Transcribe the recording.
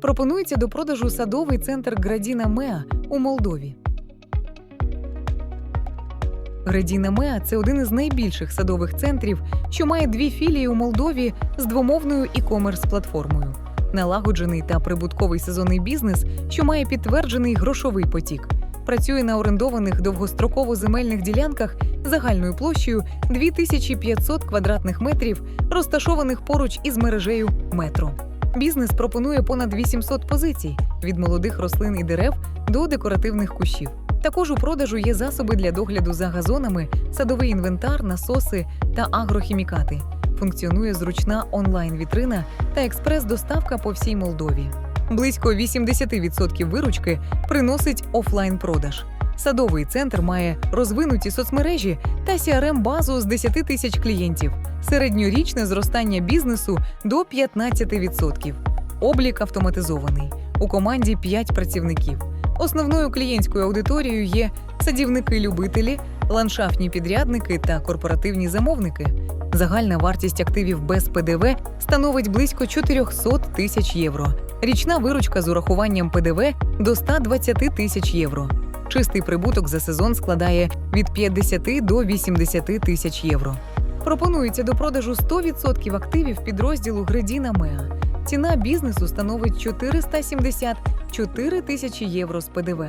Пропонується до продажу садовий центр Градіна Меа у Молдові. Градіна Меа це один із найбільших садових центрів, що має дві філії у Молдові з двомовною і-комерс платформою. Налагоджений та прибутковий сезонний бізнес, що має підтверджений грошовий потік. Працює на орендованих довгостроково земельних ділянках загальною площею 2500 квадратних метрів, розташованих поруч із мережею метро. Бізнес пропонує понад 800 позицій від молодих рослин і дерев до декоративних кущів. Також у продажу є засоби для догляду за газонами, садовий інвентар, насоси та агрохімікати. Функціонує зручна онлайн-вітрина та експрес-доставка по всій Молдові. Близько 80% виручки приносить офлайн-продаж. Садовий центр має розвинуті соцмережі та crm базу з 10 тисяч клієнтів, середньорічне зростання бізнесу до 15%. Облік автоматизований. У команді 5 працівників. Основною клієнтською аудиторією є садівники-любителі, ландшафтні підрядники та корпоративні замовники. Загальна вартість активів без ПДВ становить близько 400 тисяч євро. Річна виручка з урахуванням ПДВ до 120 тисяч євро. Чистий прибуток за сезон складає від 50 до 80 тисяч євро. Пропонується до продажу 100% активів підрозділу Гредіна Меа. Ціна бізнесу становить 474 тисячі євро з ПДВ.